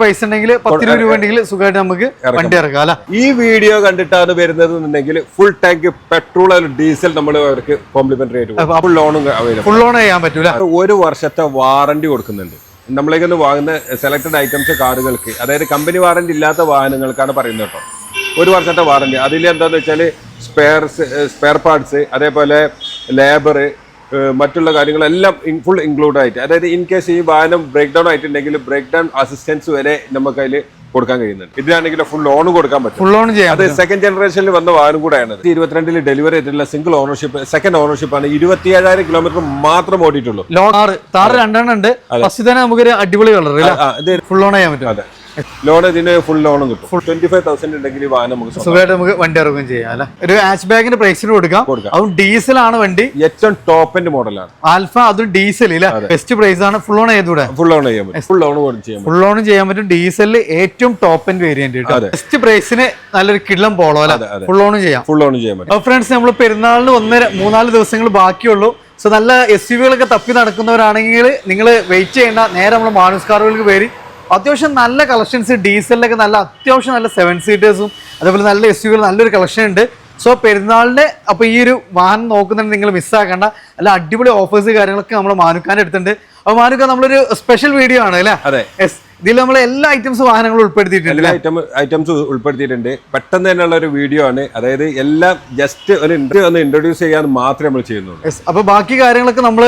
പൈസ ഉണ്ടെങ്കിൽ പത്ത് രൂപ ഉണ്ടെങ്കിൽ സുഖമായിട്ട് നമുക്ക് വണ്ടി ഇറക്കാം അല്ല? ഈ വീഡിയോ കണ്ടിട്ടാണ് വരുന്നത് എന്നുണ്ടെങ്കിൽ ഫുൾ ടാങ്ക് പെട്രോൾ അല്ലെങ്കിൽ ഡീസൽ നമ്മൾ അവർക്ക് കോംപ്ലിമെന്ററി ആയിട്ട് ഫുൾ ലോണും ഫുൾ ലോൺ ചെയ്യാൻ പറ്റൂല. ഒരു വർഷത്തെ വാറണ്ടി കൊടുക്കുന്നുണ്ട്. നമ്മളേക്ക് വാങ്ങുന്ന സെലക്ടഡ് ഐറ്റംസ് കാറുകൾക്ക് അതായത് കമ്പനി വാറണ്ടി ഇല്ലാത്ത വാഹനങ്ങൾക്കാണ് പറയുന്നത് കേട്ടോ. ഒരു വർഷത്തെ വാറണ്ടി അതിൽ എന്താണെന്ന് വെച്ചാൽ സ്പെയർസ് സ്പെയർ പാർട്സ് അതേപോലെ ലേബർ മറ്റുള്ള കാര്യങ്ങളെല്ലാം ഫുൾ ഇൻക്ലൂഡ് ആയിട്ട്. അതായത് ഇൻ കേസ് ഈ വാഹനം ബ്രേക്ക് ഡൗൺ ആയിട്ടുണ്ടെങ്കിൽ ബ്രേക്ക് ഡൗൺ അസിസ്റ്റൻസ് വരെ നമുക്ക് അതിൽ കൊടുക്കാൻ കഴിയുന്നുണ്ട്. ഇതിനാണെങ്കിൽ ഫുൾ ലോൺ കൊടുക്കാൻ പറ്റും. ഫുൾ ഓൺ ചെയ്യാം അത് സെക്കൻഡ് ജനറേഷനിൽ വന്ന വാഹനം കൂടെയാണ്. ഇരുപത്തിരണ്ടിൽ ഡെലിവറി ആയിട്ടുള്ള സിംഗിൾ ഓണർഷിപ്പ് സെക്കൻഡ് ഓണർഷിപ്പ് ആണ്. ഇരുപത്തി ഏഴായിരം കിലോമീറ്റർ മാത്രം ഓടിയിട്ടുള്ളൂ. താറ് രണ്ടെണ്ണം ഉണ്ട്. ഫസ്റ്റ് തന്നെ നമുക്കൊരു അടിപൊളി കളർ ഫുൾ ഓൺ ചെയ്യാൻ പറ്റും. അതെ. ലോൺ ഇതിന്റെ ഫുൾ ലോണും കിട്ടും. ട്വന്റി ഫൈവ് തൗസൻഡ് ഉണ്ടെങ്കിൽ വാഹനം നമുക്ക്. സുഖമായിട്ട് നമുക്ക് വണ്ടി ഇറങ്ങുകയും ചെയ്യാം അല്ല? ഒരു ഹാച്ച് ബാഗിന്റെ പ്രൈസിന് കൊടുക്കാം. അതും ഡീസൽ ആണ് വണ്ടി. ഏറ്റവും ടോപ്പ് എൻഡ് മോഡലാണ് ആൽഫ അതും ഡീസൽ ഇല്ല? ബെസ്റ്റ് പ്രൈസ് ആണ്. ഫുൾ ഓൺ ചെയ്തൂടെ ഫുൾ ഓൺ ചെയ്യാൻ പറ്റും. ഫുൾ ചെയ്യാൻ പറ്റും ഫുൾ ഓൺ ചെയ്യാൻ പറ്റും. ഡീസലിൽ ഏറ്റവും ടോപ്പ് എൻഡ് വേരിയന്റ് ബെസ്റ്റ് പ്രൈസിന് നല്ലൊരു കിള്ളം പോളോ അല്ല. ഫുൾ ഓൺ ചെയ്യാം. ഫുൾ ഓൺ ചെയ്യാൻ പറ്റും. ഫ്രണ്ട്സ് നമ്മൾ പെരുന്നാളിന് ഒന്നര മൂന്നാൽ ദിവസങ്ങൾ ബാക്കിയുള്ളൂ. സോ നല്ല എസ് യു വികളൊക്കെ തപ്പി നടക്കുന്നവരാണെങ്കിൽ നിങ്ങൾ വെയിറ്റ് ചെയ്യേണ്ട. നേരെ നമ്മൾ മാനുസ്കാറുകൾക്ക് പേര് അത്യാവശ്യം നല്ല കളക്ഷൻസ് ഡീസലിലൊക്കെ നല്ല അത്യാവശ്യം നല്ല സെവൻ സീറ്റേഴ്സും അതേപോലെ നല്ല എസ് യുകൾ നല്ലൊരു കളക്ഷൻ ഉണ്ട്. സോ പെരുന്നാളിന് അപ്പോൾ ഈ ഒരു വാഹനം നോക്കുന്നുണ്ട് നിങ്ങൾ മിസ്സാക്കണ്ട അല്ല അടിപൊളി ഓഫേഴ്സ് കാര്യങ്ങളൊക്കെ നമ്മൾ മാനുക്കാന്റെ അടുത്തുണ്ട്. അപ്പോൾ മാനുക്ക നമ്മളൊരു സ്പെഷ്യൽ വീഡിയോ ആണ് അല്ലേ? അതെ. യെസ് ഇതിൽ നമ്മൾ എല്ലാ ഐറ്റംസ് വാഹനങ്ങളും ഉൾപ്പെടുത്തിയിട്ടുണ്ട് എല്ലാ ഐറ്റം ഐറ്റംസ് ഉൾപ്പെടുത്തിയിട്ടുണ്ട്. പെട്ടെന്ന് തന്നെയുള്ള ഒരു വീഡിയോ ആണ്. അതായത് എല്ലാം ജസ്റ്റ് ഒരു ഇന്റർവ്യൂ ഒന്ന് ഇൻട്രൊഡ്യൂസ് ചെയ്യാൻ മാത്രമേ നമ്മൾ ചെയ്യുന്നുള്ളൂ. അപ്പൊ ബാക്കി കാര്യങ്ങളൊക്കെ നമ്മൾ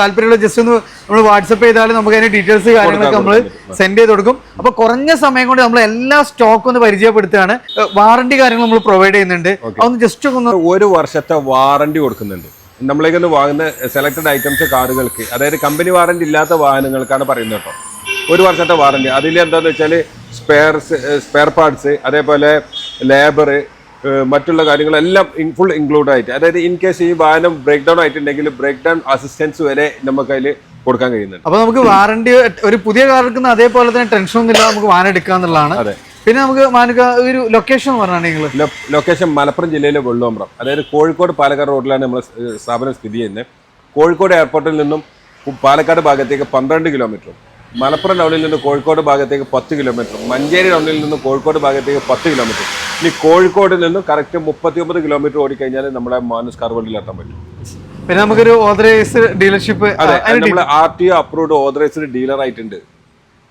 താല്പര്യമുള്ള ജസ്റ്റ് ഒന്ന് നമ്മൾ വാട്സപ്പ് ചെയ്താൽ നമുക്ക് അതിന്റെ ഡീറ്റെയിൽസ് കാര്യങ്ങളൊക്കെ നമ്മൾ സെൻഡ് ചെയ്ത് കൊടുക്കും. അപ്പൊ കുറഞ്ഞ സമയം കൊണ്ട് നമ്മൾ എല്ലാ സ്റ്റോക്ക് ഒന്ന് പരിചയപ്പെടുത്തുകയാണ്. വാറണ്ടി കാര്യങ്ങൾ നമ്മൾ പ്രൊവൈഡ് ചെയ്യുന്നുണ്ട്. അതൊന്ന് ജസ്റ്റ് ഒന്ന് ഒരു വർഷത്തെ വാറണ്ടി കൊടുക്കുന്നുണ്ട്. നമ്മളേക്കൊന്ന് വാങ്ങുന്ന സെലക്ടഡ് ഐറ്റംസ് കാറുകൾക്ക് അതായത് കമ്പനി വാറണ്ടി ഇല്ലാത്ത വാഹനങ്ങൾക്കാണ് പറയുന്നത് കേട്ടോ. ഒരു വർഷത്തെ വാറണ്ടി അതിൽ എന്താണെന്ന് വെച്ചാൽ സ്പെയർസ് സ്പെയർ പാർട്സ് അതേപോലെ ലേബർ മറ്റുള്ള കാര്യങ്ങളെല്ലാം ഫുൾ ഇൻക്ലൂഡ് ആയിട്ട്. അതായത് ഇൻ കേസ് ഈ വാഹനം ബ്രേക്ക് ഡൗൺ ആയിട്ടുണ്ടെങ്കിൽ ബ്രേക്ക് ഡൗൺ അസിസ്റ്റൻസ് വരെ നമുക്ക് അതിൽ കൊടുക്കാൻ കഴിയുന്നുണ്ട്. അപ്പൊ നമുക്ക് വാറണ്ടി ഒരു പുതിയ കാർ എടുക്കുന്ന അതേപോലെ തന്നെ ടെൻഷൻ ഒന്നും ഇല്ലാതെ നമുക്ക് വാഹനം എടുക്കാന്നുള്ളതാണ് അതെ. പിന്നെ നമുക്ക് മാനുക ഒരു ലൊക്കേഷൻ പറഞ്ഞാണെങ്കിൽ ലൊക്കേഷൻ മലപ്പുറം ജില്ലയിലെ വെള്ളുവമ്പ്രം അതായത് കോഴിക്കോട് പാലക്കാട് റോഡിലാണ് നമ്മൾ സ്ഥാപനം സ്ഥിതി ചെയ്യുന്നത്. കോഴിക്കോട് എയർപോർട്ടിൽ നിന്നും പാലക്കാട് ഭാഗത്തേക്ക് പന്ത്രണ്ട് കിലോമീറ്ററും മലപ്പുറം ടൗണിൽ നിന്ന് കോഴിക്കോട് ഭാഗത്തേക്ക് പത്ത് കിലോമീറ്റർ മഞ്ചേരി ടൗണിൽ നിന്ന് കോഴിക്കോട് ഭാഗത്തേക്ക് പത്ത് കിലോമീറ്റർ ഇനി കോഴിക്കോട് നിന്ന് കറക്റ്റ് മുപ്പത്തി ഒമ്പത് കിലോമീറ്റർ ഓടിക്കഴിഞ്ഞാൽ നമ്മുടെ മാനസ് കാർവണ്ടിൽ എത്താൻ പറ്റും. പിന്നെ നമുക്കൊരു ഓതറൈസ്ഡ് ഡീലർഷിപ്പ് അതെ നമ്മൾ R T O approved authorised dealer ആയിട്ടുണ്ട്.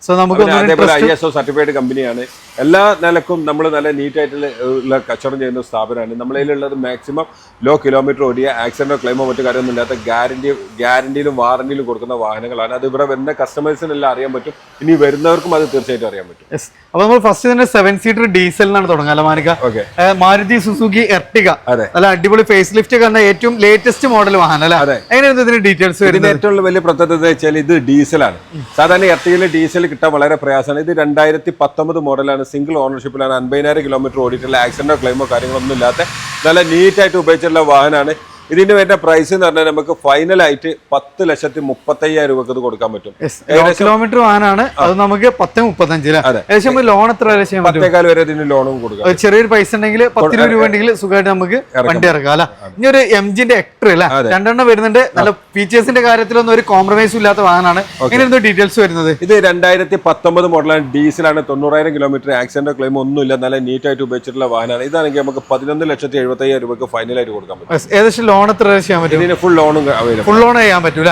സോ നമുക്ക് പിന്നെ ഐ എസ് ഒ സർട്ടിഫൈഡ് കമ്പനിയാണ് എല്ലാ നിലക്കും നമ്മൾ നല്ല നീറ്റ് ആയിട്ടുള്ള ഉള്ള കച്ചവടം ചെയ്യുന്ന സ്ഥാപനമാണ്. നമ്മളതിലുള്ളത് മാക്സിമം ലോ കിലോമീറ്റർ ഓടിയ ആക്സിഡന്റോ ക്ലെയിമോ മറ്റു കാര്യമൊന്നും ഇല്ലാത്ത ഗ്യാരണ്ടി ഗ്യാരണ്ടിയിലും വാറണ്ടിയിലും കൊടുക്കുന്ന വാഹനങ്ങളാണ്. അത് ഇവിടെ വരുന്ന കസ്റ്റമേഴ്സിനെല്ലാം അറിയാൻ പറ്റും. ഇനി വരുന്നവർക്കും അത് തീർച്ചയായിട്ടും അറിയാൻ പറ്റും. അപ്പൊ നമ്മൾ ഫസ്റ്റ് തന്നെ സെവൻ സീറ്റർ ഡീസലിനാണ് തുടങ്ങാൻ മാനിക? ഓക്കെ മാരുതി സുസുക്കി എർട്ടിക അതെ. നല്ല അടിപൊളി ഫേസ് ലിഫ്റ്റ് കണ്ട ഏറ്റവും ലേറ്റസ്റ്റ് മോഡൽ വാഹനം അല്ലേ? അതെ. എങ്ങനെയാണ് ഇതിന്റെ ഡീറ്റെയിൽസ് വരുന്നത്? ഏറ്റവും വലിയ പ്രത്യേകത വെച്ചാൽ ഇത് ഡീസലാണ് സാധാരണ എർട്ടിയിലെ ഡീസൽ കിട്ടാൻ വളരെ പ്രയാസമാണ്. ഇത് രണ്ടായിരത്തി പത്തൊമ്പത് മോഡലാണ് സിംഗിൾ ഓണർഷിപ്പിലാണ് അൻപതിനായിരം കിലോമീറ്റർ ഓടിയിട്ടുള്ള ആക്സിഡന്റോ ക്ലെയിമോ കാര്യങ്ങളൊന്നും ഇല്ലാത്ത നല്ല നീറ്റായിട്ട് ഉപയോഗിച്ചിട്ടുള്ള വാഹനമാണ്. ഇതിന് വരുന്ന പ്രൈസ് എന്ന് പറഞ്ഞാൽ നമുക്ക് ഫൈനലായിട്ട് പത്ത് ലക്ഷത്തി മുപ്പത്തയ്യായിരം രൂപക്ക് ഇത് കൊടുക്കാൻ പറ്റും. കിലോമീറ്റർ വാനാണ്. അത് നമുക്ക് പത്ത് മുപ്പത്തഞ്ചിൽ. ഏകദേശം ലോൺ എത്ര പത്തേക്കാൽ വരെ ഇതിന് ലോണും കൊടുക്കാം. ചെറിയൊരു പൈസ ഉണ്ടെങ്കിൽ പത്ത് രൂപ ഉണ്ടെങ്കിൽ സുഖമായിട്ട് നമുക്ക് വണ്ടി ഇറക്കാം അല്ല? ഇനി ഒരു എം ജിന്റെ എക്ടർ അല്ല രണ്ടെണ്ണം വരുന്നുണ്ട്. നല്ല ഫീച്ചേഴ്സിന്റെ കാര്യത്തിലൊന്നും ഒരു കോംപ്രമൈസും ഇല്ലാത്ത വാഹനമാണ്. എങ്ങനെയാണ് ഡീറ്റെയിൽസ് വരുന്നത്? ഇത് രണ്ടായിരത്തി പത്തൊമ്പത് മോഡലാണ് ഡീസലാണ് തൊണ്ണൂറായിരം കിലോമീറ്റർ ആക്സിഡന്റ് ക്ലെയിം ഒന്നും ഇല്ല നല്ല നീറ്റായിട്ട് ഉപയോഗിച്ചിട്ടുള്ള വാഹനമാണ്. ഇതാണെങ്കിൽ നമുക്ക് പതിനൊന്ന് ലക്ഷത്തി എഴുപത്തയ്യായിരം രൂപക്ക് ഫൈനലായിട്ട് കൊടുക്കാൻ പറ്റും. ഏകദേശം ലോൺ എത്ര ചെയ്യാൻ പറ്റും? ഇതിന് ഫുൾ ലോണും ഫുൾ ലോൺ ചെയ്യാൻ പറ്റൂല.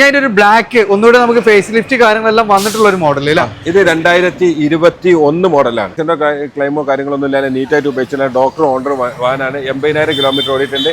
ഞാൻ ഒരു ബ്ലാക്ക് ഒന്നുകൂടെ നമുക്ക് ഫേസ് ലിഫ്റ്റ് കാര്യങ്ങളെല്ലാം വന്നിട്ടുള്ള ഒരു മോഡൽ അല്ല ഇത് രണ്ടായിരത്തി ഇരുപത്തി ഒന്ന് മോഡലാണ് ഇതിന്റെ ക്ലെയിമോ കാര്യങ്ങളൊന്നും ഇല്ലാതെ നീറ്റായിട്ട് ഉപയോഗിച്ചില്ല. ഡോക്ടർ ഓണർ വാഹനമാണ് എൺപതിനായിരം കിലോമീറ്റർ ഓടിയിട്ടുണ്ട്.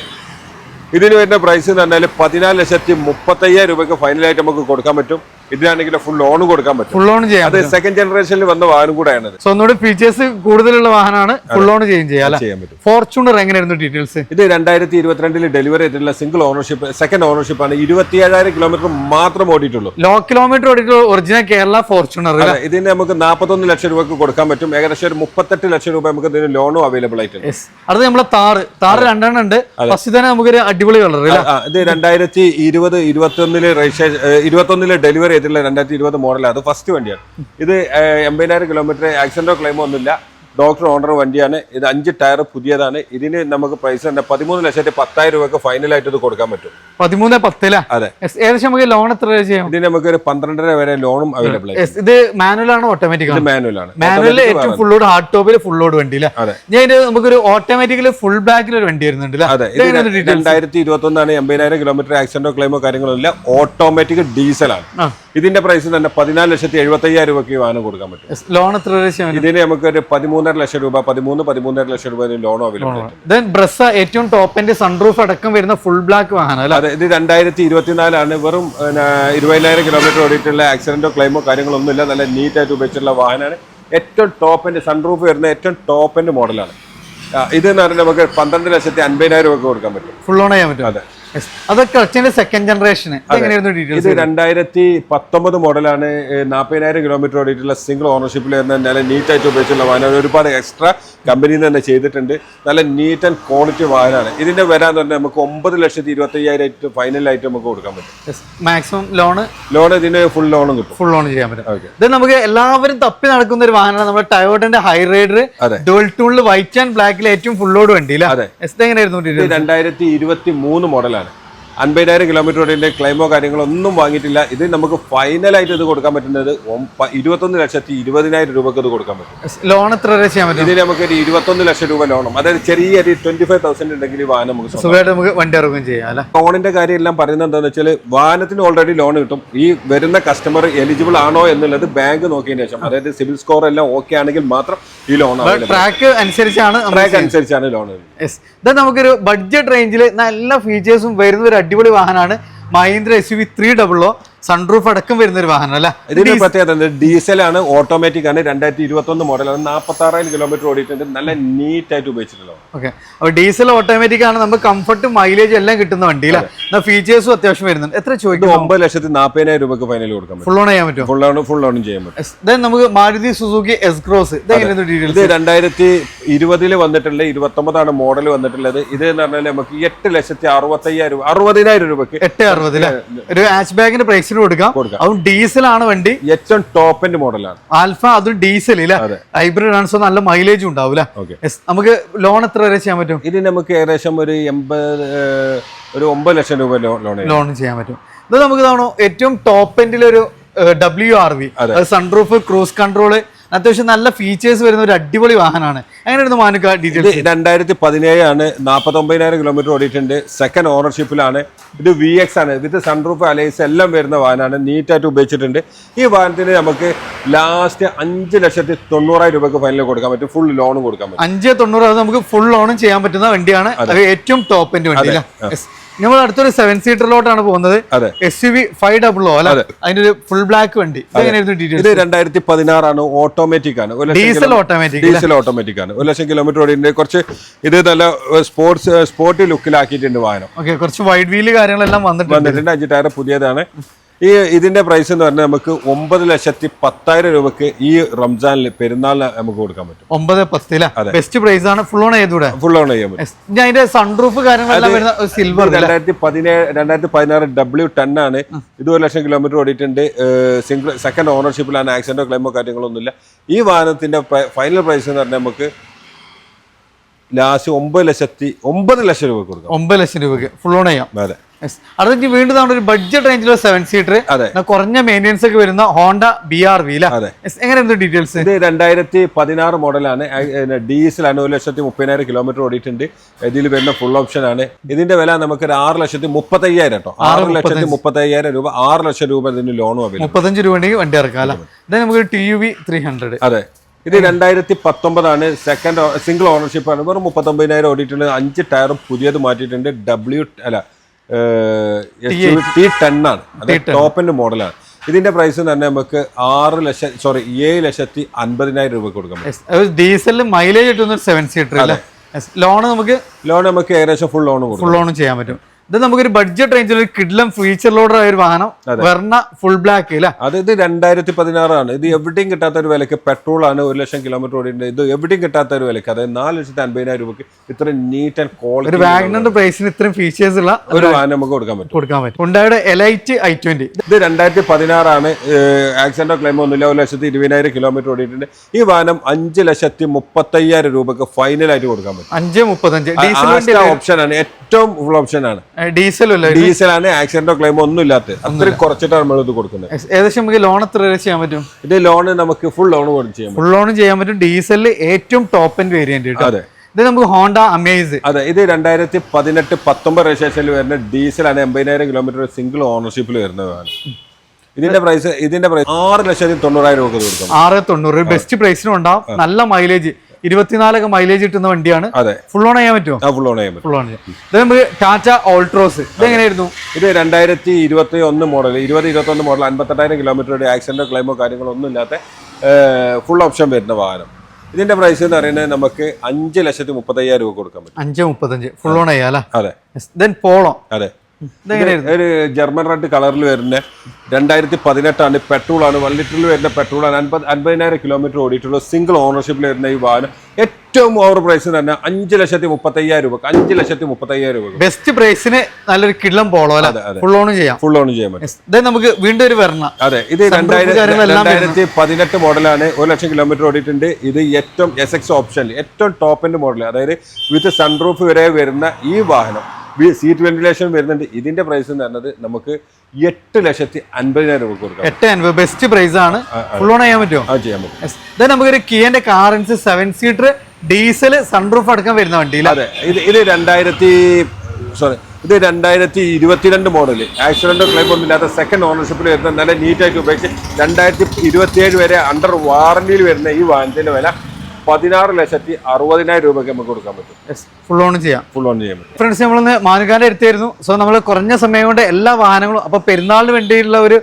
ഇതിന് വരുന്ന പ്രൈസ് എന്ന് പറഞ്ഞാൽ പതിനാല് ലക്ഷത്തി മുപ്പത്തയ്യായിരം രൂപയ്ക്ക് ഫൈനലായിട്ട് നമുക്ക് കൊടുക്കാൻ പറ്റും. ഇതിനാണെങ്കിൽ ഫുൾ ലോൺ കൊടുക്കാൻ പറ്റും. ഫുൾ ഓൺ ചെയ്യാം അത് സെക്കൻഡ് ജനറേഷനിൽ വന്ന വാഹനം കൂടെയാണ് സോ ഒന്നുകൂടി ഫീച്ചേഴ്സ് കൂടുതലുള്ള വാഹനമാണ് ഫുൾ ഓൺ ചെയ്യും ചെയ്യാം ചെയ്യാൻ പറ്റും. ഫോർച്യൂണർ എങ്ങനെയായിരുന്നു ഡീറ്റെയിൽസ് ഇത് രണ്ടായിരത്തി ഇരുപത്തിരണ്ടിൽ ഡെലിവറി ചെയ്തിട്ടുള്ള സിംഗിൾ ഓണർഷിപ്പ് സെക്കൻഡ് ഓണർഷിപ്പ് ആണ്. ഇരുപത്തി ഏഴായിരം കിലോമീറ്റർ മാത്രം ഓടിയിട്ടുള്ളൂ. ലോ കിലോമീറ്റർ ഓടിയിട്ടുള്ള ഒറിജിനൽ കേരള ഫോർച്യൂണർ ഇതിന് നമുക്ക് നാൽപ്പത്തൊന്ന് ലക്ഷം രൂപക്ക് കൊടുക്കാൻ പറ്റും. ഏകദേശം ഒരു മുപ്പത്തെട്ട് ലക്ഷം രൂപ നമുക്ക് ഇതിന് ലോണും അവൈലബിൾ ആയിട്ടുണ്ട്. അടുത്ത് നമ്മളെ താറ് താറ് രണ്ടെണ്ണം ഉണ്ട്. ഫസ്റ്റ് തന്നെ നമുക്കൊരു അടിപൊളി കളർ ഇത് രണ്ടായിരത്തി ഇരുപത് ഇരുപത്തി ഒന്നിൽ രജിസ്ട്രേഷൻ ഇരുപത്തി ഒന്നിൽ ഡെലിവറി ചെയ്തിട്ടുള്ള രണ്ടായിരത്തി ഇരുപത് മോഡലാണ് അത് ഫസ്റ്റ് വണ്ടിയാണ്. ഇത് എൺപതിനായിരം കിലോമീറ്റർ ആക്സിഡന്റോ ക്ലെയിമോ ഒന്നുമില്ല. ഡോക്ടർ ഓണർ വണ്ടിയാണ്. ഇത് അഞ്ച് ടയർ പുതിയതാണ്. ഇതിന് നമുക്ക് പ്രൈസ് തന്നെ പതിമൂന്ന് ലക്ഷത്തി പത്തായിരം രൂപയ്ക്ക് ഫൈനലായിട്ട് ഇത് കൊടുക്കാൻ പറ്റും. പതിമൂന്ന് പത്തില? അതെ. ഏകദേശം നമുക്ക് ലോൺ എത്ര ചെയ്യാം? ഇതിന് നമുക്ക് ഒരു പന്ത്രണ്ടര വരെ ലോണും അവൈലബിൾ ഇത് മാനുവൽ ആണോ ഓട്ടോമാറ്റിക് ഇത് മാനുവൽ ആണ്. മാനുവൽ ഏറ്റവും ഫുൾ ലോഡ് ഹാർഡ് ടോപ്പിൽ ഫുൾ ലോഡ് വണ്ടി അതെ. ഞാൻ നമുക്കൊരു ഓട്ടോമാറ്റിക്കലി ഫുൾ ബാക്കിൽ ഒരു വണ്ടി വരുന്നുണ്ട് അതെ. രണ്ടായിരത്തി ഇരുപത്തി ഒന്നാണ് എൺപതിനായിരം കിലോമീറ്റർ ആക്സിഡന്റോ ക്ലെയിമോ കാര്യങ്ങളോ ഇല്ല. ഓട്ടോമാറ്റിക് ഡീസലാണ് ആണ്. ഇതിന്റെ പ്രൈസ് തന്നെ പതിനാല് ലക്ഷത്തി എഴുപത്തി അയ്യായിരം രൂപയ്ക്ക് വാഹനം കൊടുക്കാൻ പറ്റും. ലോൺ എത്ര ഇതിന് നമുക്ക് ഒരു പതിമൂന്നര ലക്ഷം രൂപ പതിമൂന്ന് പതിമൂന്നര ലക്ഷം രൂപ ലോൺ അവൈലബിൾ ദെൻ ബ്രസ ഏറ്റവും ടോപ്പിന്റെ സൺറൂഫ് അടക്കം വരുന്ന ഫുൾ ബ്ലാക്ക് വാഹനം അല്ലേ? അതെ ഇത് രണ്ടായിരത്തി ഇരുപത്തിനാലാണ് വെറും ഇരുപതിനായിരം കിലോമീറ്റർ ഓടിയിട്ടുള്ള ആക്സിഡന്റോ ക്ലെയിമോ കാര്യങ്ങളോ ഒന്നുമില്ല നല്ല നീറ്റായിട്ട് ഉപയോഗിച്ചിട്ടുള്ള വാഹനമാണ്. ഏറ്റവും ടോപ്പിന്റെ സൺറൂഫ് വരുന്ന ഏറ്റവും ടോപ്പിന്റെ മോഡലാണ് ഇത് എന്ന് പറഞ്ഞാൽ നമുക്ക് പന്ത്രണ്ട് ലക്ഷത്തി അൻപതിനായിരം രൂപ കൊടുക്കാൻ പറ്റും. ഫുൾ ഓൺ ചെയ്യാൻ പറ്റും. അതെ. അത്. ക്ലച്ചിന്റെ സെക്കൻഡ് ജനറേഷൻ ഇത് രണ്ടായിരത്തി പത്തൊമ്പത് മോഡലാണ് നാൽപ്പതിനായിരം കിലോമീറ്റർ ഓടിയിട്ടുള്ള സിംഗിൾ ഓണർഷിപ്പിൽ വരുന്ന നല്ല നീറ്റായിട്ട് ഉപയോഗിച്ചുള്ള വാഹനം. ഒരുപാട് എക്സ്ട്രാ കമ്പനിയിൽ നിന്ന് തന്നെ ചെയ്തിട്ടുണ്ട്. നല്ല നീറ്റ് ആൻഡ് ക്വാളിറ്റി വാഹനമാണ്. ഇതിന്റെ വരാന്ന് പറഞ്ഞാൽ നമുക്ക് ഒമ്പത് ലക്ഷത്തി ഇരുപത്തി അയ്യായിരം ആയിട്ട് ഫൈനലായിട്ട് നമുക്ക് കൊടുക്കാൻ പറ്റും. മാക്സിമം ലോൺ ലോൺ ഇതിന് ഫുൾ ലോണും കിട്ടും. ഫുൾ ലോൺ ചെയ്യാൻ പറ്റും. ഇത് നമുക്ക് എല്ലാവരും തപ്പി നടക്കുന്ന ഒരു വാഹനമാണ്. നമ്മുടെ ടയോട്ടന്റെ ഹൈ റൈഡർ. ഡുവൽ ടൂണിൽ വൈറ്റ് ആൻഡ് ബ്ലാക്കിൽ ഏറ്റവും ഫുൾ ലോഡ് വണ്ടി അല്ലേ ഇത് എങ്ങനെയായിരുന്നു രണ്ടായിരത്തി ഇരുപത്തി മൂന്ന് മോഡലാണ് അൻപതിനായിരം കിലോമീറ്റർ ഓടിന്റെ ക്ലെയിമോ കാര്യങ്ങളോ ഒന്നും വാങ്ങിയിട്ടില്ല. ഇത് നമുക്ക് ഫൈനലായിട്ട് ഇത് കൊടുക്കാൻ പറ്റുന്നത് ഇരുപത്തൊന്ന് ലക്ഷത്തി ഇരുപതിനായിരം രൂപക്ക് ഇത് കൊടുക്കാൻ പറ്റും. ലോൺ എത്ര വരെ ചെയ്യാൻ പറ്റും? ഇതിന് നമുക്ക് ഒരു ഇരുപത്തൊന്ന് ലക്ഷം രൂപ ലോണും. അതായത് ചെറിയ ഒരു ട്വന്റി ഫൈവ് തൗസൻഡ് ഉണ്ടെങ്കിൽ ഈ വാഹനം നമുക്ക് സുഖമായിട്ട് നമുക്ക് വണ്ടി ഇറങ്ങുകയും ചെയ്യാം അല്ലേ? ലോണിന്റെ കാര്യം എല്ലാം പറയുന്നത് എന്താണെന്ന് വെച്ചാൽ വാഹനത്തിന് ഓൾറെഡി ലോൺ കിട്ടും. ഈ വരുന്ന കസ്റ്റമർ എലിജിബിൾ ആണോ എന്നുള്ളത് ബാങ്ക് നോക്കിയതിന് ശേഷം അതായത് സിവിൽ സ്കോർ എല്ലാം ഓക്കെ ആണെങ്കിൽ മാത്രം ഈ ലോൺ ട്രാക്ക് അനുസരിച്ചാണ് ട്രാക്ക് അനുസരിച്ചാണ് ലോൺ നമുക്കൊരു ബഡ്ജറ്റ് റേഞ്ചിൽ നല്ല ഫീച്ചേഴ്സും വരുന്ന ഒരു അടിപൊളി വാഹനമാണ്. Mahindra S U V three double O sunroof അടക്കം വരുന്ന ഒരു വാഹനം അല്ലേ? ഇതിന്റെ പ്രത്യേകത ഡീസൽ ആണ് ഓട്ടോമാറ്റിക് ആണ് രണ്ടായിരത്തി ഇരുപത്തി ഒന്ന് മോഡലാണ് നാൽപ്പത്തി ആറായിരം കിലോമീറ്റർ ഓടിയിട്ടുണ്ട്. നല്ല നീറ്റ് ആയിട്ട് ഉപയോഗിച്ചിട്ടുള്ളത്. ഓക്കെ അപ്പോൾ ഡീസൽ ഓട്ടോമാറ്റിക് ആണ്. നമുക്ക് കംഫർട്ട് മൈലേജ് എല്ലാം കിട്ടുന്ന വണ്ടി അല്ലേ? ഫീച്ചേഴ്സും അത്യാവശ്യം വരുന്നുണ്ട്. എത്ര ചോദിക്കും ഒമ്പത് ലക്ഷത്തി നാൽപ്പതിനായിരം രൂപക്ക് ഫൈനൽ കൊടുക്കാം ഫുൾ ഓൺ ചെയ്യാൻ പറ്റും ഫുൾ ഓൺ ഫുൾ ഓൺ ചെയ്യാൻ പറ്റും. നമുക്ക് മാരുതി സുസുക്കി എസ് ക്രോസ് ഇത് രണ്ടായിരത്തി ഇരുപതിൽ വന്നിട്ടുള്ള ഇരുപത്തൊമ്പതാണ് മോഡൽ വന്നിട്ടുള്ളത്. ഇത് എന്ന് പറഞ്ഞാൽ നമുക്ക് എട്ട് ലക്ഷത്തി അറുപത്തി അയ്യായിരം അറുപതിനായിരം രൂപക്ക് എട്ട് അറുപത് അല്ലേ? ഒരു ഹാച്ച് ബാഗിന്റെ പ്രൈസിന് കൊടുക്കാം. കൊടുക്കാം. അതും ഡീസൽ ആണ് വണ്ടി. ഏറ്റവും ടോപ്പ് എൻഡ് മോഡലാണ്. ആൽഫ അത് ഡീസൽ ഹൈബ്രിഡ് ആണ് സോ നല്ല മൈലേജും ഉണ്ടാവില്ല? നമുക്ക് ലോൺ എത്ര വരെ ചെയ്യാൻ പറ്റും? ഇത് നമുക്ക് ഏകദേശം ഒരു എൺപത് ഒരു ഒമ്പത് ലക്ഷം രൂപ ലോൺ ലോൺ ചെയ്യാൻ പറ്റും. ഇത് നമുക്ക് ഏറ്റവും ടോപ്പ് എൻഡിൽ ഒരു W R V sunroof cruise control അത്യാവശ്യം നല്ല ഫീച്ചേഴ്സ് വരുന്ന ഒരു അടിപൊളി വാഹനമാണ്. എങ്ങനെയായിരുന്നു മാനുക്ക ഇത് ഡീറ്റെയിൽസ് രണ്ടായിരത്തി പതിനേഴാണ് നാൽപ്പത്തി ഒമ്പതിനായിരം കിലോമീറ്റർ ഓടിയിട്ടുണ്ട്. സെക്കൻഡ് ഓണർഷിപ്പിലാണ് ഇത് വി എക്സ് ആണ്. വിത്ത് സൺറൂഫ് അലൈസ് എല്ലാം വരുന്ന വാഹനമാണ്. നീറ്റായിട്ട് ഉപയോഗിച്ചിട്ടുണ്ട്. ഈ വാഹനത്തിന് നമുക്ക് ലാസ്റ്റ് അഞ്ച് ലക്ഷത്തി തൊണ്ണൂറായിരം രൂപയ്ക്ക് ഫൈനൽ കൊടുക്കാൻ പറ്റും. ഫുൾ ലോണും കൊടുക്കാൻ പറ്റും. അഞ്ച് തൊണ്ണൂറ് നമുക്ക് ഫുൾ ലോണും ചെയ്യാൻ പറ്റുന്ന വണ്ടിയാണ്. ഏറ്റവും ടോപ്പിന്റെ വണ്ടി നമ്മൾ അടുത്തൊരു സെവൻ സീറ്ററിലോട്ടാണ് പോകുന്നത്. S U V five double O അല്ലെ അതിന്റെ ഒരു ഫുൾ ബ്ലാക്ക് വണ്ടി. ഇത് രണ്ടായിരത്തി പതിനാറാണ് ഓട്ടോമാറ്റിക് ആണ്. ഡീസൽ ഓട്ടോമാറ്റിക് ഡീസൽ ഓട്ടോമാറ്റിക് ആണ്. ഒരു ലക്ഷം കിലോമീറ്റർ ഓടിയിട്ടുണ്ട്. കുറച്ച് ഇത് നല്ല സ്പോർട്സ് സ്പോർട്ടി ലുക്കിലാക്കിയിട്ടുണ്ട് വാഹനം. ഓക്കെ കുറച്ച് വൈഡ് വീൽ കാര്യങ്ങളെല്ലാം വന്നിട്ടുണ്ട്. വന്നിട്ടുണ്ട്. അഞ്ച് ടയർ പുതിയതാണ്. ഈ ഇതിന്റെ പ്രൈസ് എന്ന് പറഞ്ഞാൽ നമുക്ക് ഒമ്പത് ലക്ഷത്തി പത്തായിരം രൂപക്ക് ഈ റംസാനിൽ പെരുന്നാളിന് നമുക്ക് കൊടുക്കാൻ പറ്റും. ഒമ്പത് പത്തില? ബെസ്റ്റ് പ്രൈസ് ആണ്. ഫുൾ ഓൺ ചെയ്തൂടെ ഫുൾ ഓൺ ചെയ്യാൻ പറ്റും. അതിന്റെ സൺറൂഫ് കാര്യങ്ങളെല്ലാം സിൽവർ രണ്ടായിരത്തി പതിനേഴ് രണ്ടായിരത്തി പതിനാറ് ഡബ്ല്യു ടെൻ ആണ്. ഇത് ഒരു ലക്ഷം കിലോമീറ്റർ ഓടിയിട്ടുണ്ട്. സിംഗിൾ സെക്കൻഡ് ഓണർഷിപ്പിലാണ് ആക്സിഡന്റോ ക്ലെയിമോ കാര്യങ്ങളൊന്നുമില്ല. ഈ വാഹനത്തിന്റെ ഫൈനൽ പ്രൈസ് എന്ന് പറഞ്ഞാൽ നമുക്ക് ലാസ്റ്റ് ഒമ്പത് ലക്ഷത്തി ഒമ്പത് ലക്ഷം രൂപ കൊടുക്കാം. ഒമ്പത് ലക്ഷം രൂപയ്ക്ക് ഫുൾ ഓൺ ചെയ്യാം. അതെ. അടുത്തേക്ക് വീണ്ടും നമ്മുടെ ഒരു ബഡ്ജറ്റ് റേഞ്ചിലുള്ള സെവൻ സീറ്റർ അതെ. കുറഞ്ഞ മെയിന്റെനൻസ് ഒക്കെ വരുന്ന ഹോണ്ട ബി ആർ വി അതെ. എങ്ങനെയായിരുന്നു ഡീറ്റെയിൽസ് ഇത് രണ്ടായിരത്തി പതിനാറ് മോഡലാണ് ഡീസലാണ് ഒരു ലക്ഷത്തി മുപ്പതിനായിരം കിലോമീറ്റർ ഓടിയിട്ടുണ്ട്. ഇതിൽ വരുന്ന ഫുൾ ഓപ്ഷൻ ആണ്. ഇതിന്റെ വില നമുക്ക് ഒരു ആറ് ലക്ഷത്തി മുപ്പത്തയ്യായിരം കേട്ടോ ആറ് ലക്ഷത്തി മുപ്പത്തയ്യായിരം രൂപ ആറ് ലക്ഷം രൂപ ഇതിന് ലോണും അവൈലബിൾ മുപ്പത്തഞ്ച് രൂപ ഉണ്ടെങ്കിൽ വണ്ടി ഇറക്കാം ഇത് നമുക്ക് T U V three hundred അതെ. ഇത് രണ്ടായിരത്തി പത്തൊമ്പതാണ് സെക്കൻഡ് സിംഗിൾ ഓണർഷിപ്പ് ആണ്. വെറും മുപ്പത്തൊമ്പതിനായിരം ഓടിയിട്ടുണ്ട്. അഞ്ച് ടയറും പുതിയത് മാറ്റിയിട്ടുണ്ട്. ഡബ്ല്യു അല്ല ടി ടെൻ ആണ്. അത് ടോപ്പിന്റെ മോഡലാണ്. ഇതിന്റെ പ്രൈസ് തന്നെ നമുക്ക് ആറ് ലക്ഷം സോറി ഏഴ് ലക്ഷത്തി അൻപതിനായിരം രൂപ കൊടുക്കാം ഡീസലിൽ മൈലേജ് കിട്ടുന്ന സെവൻ സീറ്റർ ലോൺ നമുക്ക് ലോൺ നമുക്ക് ഏകദേശം ഫുൾ ലോൺ ഫുൾ ലോൺ ചെയ്യാൻ പറ്റും. ഇത് നമുക്കൊരു ബഡ്ജറ്റ് റേഞ്ചിൽ ഒരു കിഡ്ലം ഫീച്ചർ ലോഡർ ആയ ഒരു വാഹനം വെർണ ഫുൾ ബ്ലാക്ക് അല്ലേ? അത് ഇത് രണ്ടായിരത്തി പതിനാറാണ് ഇത് എവിടെയും കിട്ടാത്ത ഒരു വിലക്ക് പെട്രോൾ ആണ് ഒരു ലക്ഷം കിലോമീറ്റർ ഓടിയിട്ടുണ്ട്. ഇത് എവിടെയും കിട്ടാത്ത ഒരു വിലക്ക്. അതായത് നാല് ലക്ഷത്തി അൻപതിനായിരം രൂപയ്ക്ക് ഇത്ര നീറ്റ് ആൻഡ് ഒരു ക്വാളിറ്റി വാഗണറിന്റെ പ്രൈസിന് ഇത്രയും ഫീച്ചേഴ്സ് ഉള്ള ഒരു വാഹനം നമുക്ക് കൊടുക്കാൻ പറ്റും. കൊടുക്കാൻ പറ്റും. ഉണ്ടായുടെ എലൈറ്റ് ഐ ട്വന്റി ഇത് രണ്ടായിരത്തി പതിനാറാണ് ആക്സിഡന്റോ ക്ലെയിമോ ഒന്നുമില്ല. ഒരു ലക്ഷത്തി ഇരുപതിനായിരം കിലോമീറ്റർ ഓടിയിട്ടുണ്ട്. ഈ വാഹനം അഞ്ച് ലക്ഷത്തി മുപ്പത്തയ്യായിരം രൂപയ്ക്ക് ഫൈനലായിട്ട് കൊടുക്കാൻ പറ്റും. അഞ്ച് മുപ്പത്തഞ്ച്. ഓപ്ഷൻ ആണ്. ഏറ്റവും ഫുൾ ഓപ്ഷൻ ആണ്. ഡീസൽ ആക്സിഡന്റോ ക്ലെയിമോ ഒന്നും ഇല്ലാത്ത അത്ര കുറച്ചിട്ടാണ് നമ്മൾ ഇത് കൊടുക്കുന്നത് ഏകദേശം നമുക്ക് ലോൺ എത്ര വരെ ചെയ്യാൻ പറ്റും? ഇത് ലോൺ നമുക്ക് ഫുൾ ലോൺ ചെയ്യാം ഫുൾ ലോൺ ചെയ്യാൻ പറ്റും. ഡീസലിൽ ഏറ്റവും ടോപ്പ് എൻഡ് വേരിയന്റ് അതെ. ഇത് നമുക്ക് ഹോണ്ട അമേസ് അതെ ഇത് രണ്ടായിരത്തി പതിനെട്ട് പത്തൊമ്പത് രജിസ്ട്രേഷനിൽ വരുന്ന ഡീസലാണ് എൺപതിനായിരം കിലോമീറ്റർ സിംഗിൾ ഓണർഷിപ്പിൽ വരുന്നതാണ് ഇതിന്റെ പ്രൈസ് ഇതിന്റെ പ്രൈസ് ആറ് ലക്ഷത്തി തൊണ്ണൂറായിരം രൂപ കൊടുക്കും ആറ് തൊണ്ണൂറ്. ബെസ്റ്റ് പ്രൈസിനും ഉണ്ടാവും. നല്ല മൈലേജ് ഇരുപത്തിനാലൊക്കെ മൈലേജ് കിട്ടുന്ന വണ്ടിയാണ്. അതെ. ഫുൾ ഓൺ ചെയ്യാൻ പറ്റുമോ? ഫുൾ ഓൺ ചെയ്യാൻ ഫുൾ ഓൺ ഇത് നമുക്ക് ടാറ്റ ഓൾട്രോസ് ഇത് എങ്ങനെയായിരുന്നു? ഇത് രണ്ടായിരത്തി ഇരുപത്തി ഒന്ന് മോഡൽ ഇരുപത് ഇരുപത്തി ഒന്ന് മോഡൽ അൻപത്തെട്ടായിരം കിലോമീറ്ററുടെ ആക്സിഡന്റോ ക്ലെയിമോ കാര്യങ്ങളോ ഒന്നും ഇല്ലാത്ത ഫുൾ ഓപ്ഷൻ വരുന്ന വാഹനം. ഇതിന്റെ പ്രൈസ് എന്ന് പറയുന്നത് നമുക്ക് അഞ്ച് ലക്ഷത്തി മുപ്പത്തയ്യായിരം രൂപ കൊടുക്കാൻ പറ്റും. അഞ്ച് മുപ്പത്തഞ്ച്. ഫുൾ ഓൺ ചെയ്യാം അല്ലേ? അതെ. ദെൻ പോളോ അതെ. ഒരു ജർമ്മൻ റെഡ് കളറിൽ വരുന്ന രണ്ടായിരത്തി പതിനെട്ടാണ് പെട്രോൾ ആണ് വൺ ലിറ്ററിൽ വരുന്ന പെട്രോൾ ആണ് അൻപത് അൻപതിനായിരം കിലോമീറ്റർ ഓടിയിട്ടുള്ള സിംഗിൾ ഓണർഷിപ്പിൽ വരുന്ന ഈ വാഹനം ഏറ്റവും ഓവർ പ്രൈസ് തന്നെ അഞ്ച് ലക്ഷത്തി മുപ്പത്തയ്യായിരം രൂപ അഞ്ച് ലക്ഷത്തി മുപ്പത്തയ്യായിരം രൂപ ബെസ്റ്റ് പ്രൈസിന് നല്ലൊരു കിള്ളം പോളോ അല്ല? ഫുൾ ഓൺ ചെയ്യാം. ഫുൾ ഓൺ ചെയ്യാൻ പറ്റും. നമുക്ക് വീണ്ടും ഒരു വരണം. അതെ ഇത് രണ്ടായിരത്തി പതിനെട്ട് മോഡലാണ്. ഒരു ലക്ഷം കിലോമീറ്റർ ഓടിയിട്ടുണ്ട്. ഇത് ഏറ്റവും എസ് എക്സ് ഓപ്ഷനിൽ ഏറ്റവും ടോപ്പിന്റെ മോഡൽ അതായത് വിത്ത് സൺറൂഫ് വരെ വരുന്ന ഈ വാഹനം. സീറ്റ് വെന്റിലേഷൻ വരുന്നുണ്ട്. ഇതിന്റെ പ്രൈസ് എന്ന് പറഞ്ഞത് നമുക്ക് എട്ട് ലക്ഷത്തി അൻപതിനായിരം രൂപ കൊടുക്കാം. എട്ട് അൻപത്. ബെസ്റ്റ് പ്രൈസ് ആണ്. ഫുൾ ഓൺ ചെയ്യാൻ പറ്റുമോ? ആ ചെയ്യാൻ പറ്റും. നമുക്കൊരു കിയന്റെ Carens seven seater diesel sunroof അടക്കം വരുന്ന വണ്ടി അതെ. ഇത് ഇത് രണ്ടായിരത്തി സോറി ഇത് രണ്ടായിരത്തി ഇരുപത്തിരണ്ട് മോഡൽ ആക്സിഡന്റോ ക്ലെയിം ഒന്നും ഇല്ലാത്ത സെക്കൻഡ് ഓണർഷിപ്പിൽ വരുന്ന നല്ല നീറ്റായിട്ട് ഉപയോഗിച്ച് രണ്ടായിരത്തി ഇരുപത്തിയേഴ് വരെ അണ്ടർ വാറണ്ടിയിൽ വരുന്ന ഈ വാഹനത്തിന്റെ വില പതിനാറ് ലക്ഷത്തി അറുപതിനായിരം രൂപയ്ക്ക് നമുക്ക് കൊടുക്കാൻ പറ്റും. ഫുൾ ഓൺ ചെയ്യാം. ഫുൾ ഓൺ ചെയ്യാൻ പറ്റും. ഫ്രണ്ട്സ് നമ്മളിന്ന് മാനുകാരുടെ അടുത്തായിരുന്നു. സോ നമ്മൾ കുറഞ്ഞ സമയം കൊണ്ട് എല്ലാ വാഹനങ്ങളും അപ്പോൾ പെരുന്നാളിന് വേണ്ടിയുള്ള ഒരു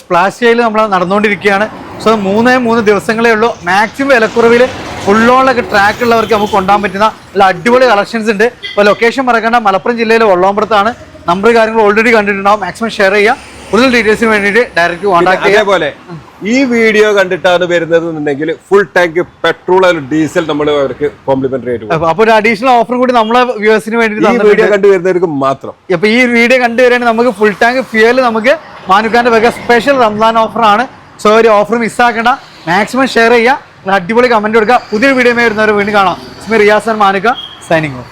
സ്പ്ലാഷ് ചെയ്യൽ നമ്മൾ നടന്നുകൊണ്ടിരിക്കുകയാണ്. സോ മൂന്നേ മൂന്ന് ദിവസങ്ങളേ ഉള്ളൂ. മാക്സിമം വിലക്കുറവിൽ ഫുൾ ഓണിലൊക്കെ ട്രാക്ക് ഉള്ളവർക്ക് നമുക്ക് കൊണ്ടാൻ പറ്റുന്ന നല്ല അടിപൊളി കളക്ഷൻസ് ഉണ്ട്. അപ്പോൾ ലൊക്കേഷൻ മറക്കേണ്ട. മലപ്പുറം ജില്ലയിലെ ഒള്ളോമ്പുറത്താണ്. നമ്പർ കാര്യങ്ങൾ ഓൾറെഡി കണ്ടിട്ടുണ്ടാവും. മാക്സിമം ഷെയർ ചെയ്യുക കൂടുതൽ ഡീറ്റെയിൽസിന് വേണ്ടിയിട്ട് ഡയറക്റ്റ് കോൺടാക്ട് ചെയ്യുക അതേപോലെ ഈ വീഡിയോ കണ്ടിട്ടാണ് വരുന്നത് എന്നുണ്ടെങ്കിൽ ഫുൾ ടാങ്ക് പെട്രോൾ അല്ലെങ്കിൽ ഡീസൽ നമ്മൾ അവർക്ക് കോംപ്ലിമെന്ററി ആയിട്ട് അപ്പൊ ഒരു അഡീഷണൽ ഓഫർ കൂടി നമ്മളെ വ്യൂവേഴ്സിന് വേണ്ടി വീഡിയോ കണ്ടു വരുന്നവർക്ക് മാത്രം. അപ്പൊ ഈ വീഡിയോ കണ്ടുവരാണെങ്കിൽ നമുക്ക് ഫുൾ ടാങ്ക് ഫ്യൂൽ നമുക്ക് മാനുക്കാന്റെ വക സ്പെഷ്യൽ റംസാൻ ഓഫർ ആണ്. സോ ഒരു ഓഫർ മിസ്സാക്കണ്ട മാക്സിമം ഷെയർ ചെയ്യുക അടിപൊളി കമന്റ് കൊടുക്കുക. പുതിയ വീഡിയോ വരുന്നവർ വീണ്ടും കാണാം. റിയാസൻ മാനുക്ക സൈനിങ് ഓഫ്